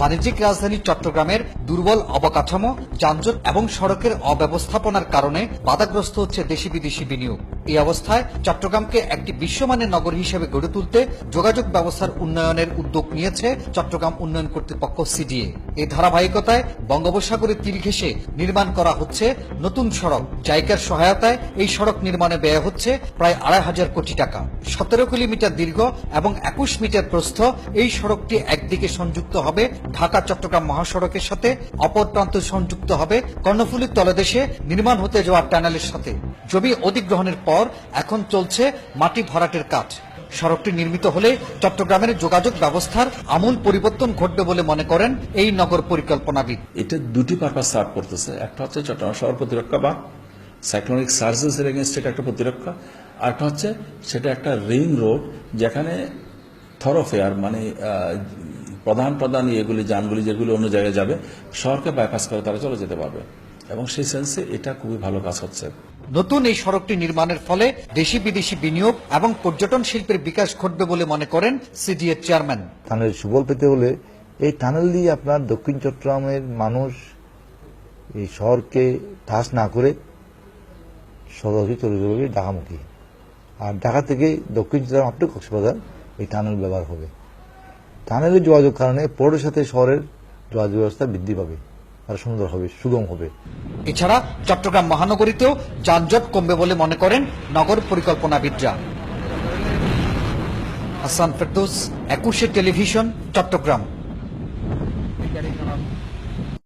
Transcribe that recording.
বাণিজ্যিক রাজধানী চট্টগ্রামের দুর্বল অবকাঠামো, যানজট এবং সড়কের অব্যবস্থাপনার কারণে বাধাগ্রস্ত হচ্ছে দেশি বিদেশি বিনিয়োগ। এই অবস্থায় চট্টগ্রামকে একটি বিশ্বমানের নগর হিসেবে গড়ে তুলতে যোগাযোগ ব্যবস্থার উন্নয়নের উদ্যোগ নিয়েছে চট্টগ্রাম উন্নয়ন কর্তৃপক্ষ সিডিএ। এই ধারাবাহিকতায় বঙ্গোপসাগরের তীর ঘেঁষে নির্মাণ করা হচ্ছে নতুন সড়ক। জায়গার সহায়তায় এই সড়ক নির্মাণে ব্যয় হচ্ছে প্রায় আড়াই হাজার কোটি টাকা। সতেরো কিলোমিটার দীর্ঘ এবং একুশ মিটার প্রস্থ এই সড়কটি একদিকে সংযুক্ত হবে ঢাকা চট্টগ্রাম মহাসড়কের সাথে, অপর প্রান্ত সংযুক্ত হবে কর্ণফুলীর তলদেশে নির্মাণ হতে যাওয়া টানেলের সাথে। জমি অধিগ্রহণের পর এখন চলছে মাটি ভরাটের কাজ। সড়কটি নির্মিত হলে চট্টগ্রামের যোগাযোগ ব্যবস্থার আমূল পরিবর্তন ঘটবে বলে মনে করেন এই নগর পরিকল্পনাবিদ। এটা দুটি পারপাস সার্ভ করতেছে। একটা হচ্ছে চট্টগ্রাম শহর প্রতিরক্ষা বা সাইক্লোনিক সার্জেস এর এগেনস্ট এটা একটা প্রতিরক্ষা। আর একটা হচ্ছে সেটা একটা রিং রোড যেখানে থরোফেয়ার মানে প্রধান প্রধান এগুলি যানগুলি যেগুলি অন্য জায়গায় যাবে, শহরকে বাইপাস করে তারা চলে যেতে পারবে। এবং সেই সেন্সে এটা খুবই ভালো কাজ হচ্ছে। নতুন এই সড়কটি নির্মাণের ফলে দেশি বিদেশি বিনিয়োগ এবং পর্যটন শিল্পের বিকাশ ঘটবে বলে মনে করেন সিডিএ চেয়ারম্যান। টানেল সুফল পেতে হলে এই টানেল দিয়ে আপনার দক্ষিণ চট্টগ্রামের মানুষ এই শহরকে ঠাস না করে সরাসরি চলে যাবে ঢাকামুখী আর ঢাকা থেকে দক্ষিণ চট্টগ্রাম আপনি কক্সবাজার এই টানেল ব্যবহার হবে। টানেলের যোগাযোগ কারণে পোর্টের সাথে শহরের যোগাযোগ ব্যবস্থা বৃদ্ধি পাবে। আর সুন্দর হবে, সুগম হবে। এছাড়া চট্টগ্রাম মহানগরীতেও যানজট কমবে বলে মনে করেন নগর পরিকল্পনাবিদরা। হাসান ফেরদৌস, একুশে টেলিভিশন, চট্টগ্রাম।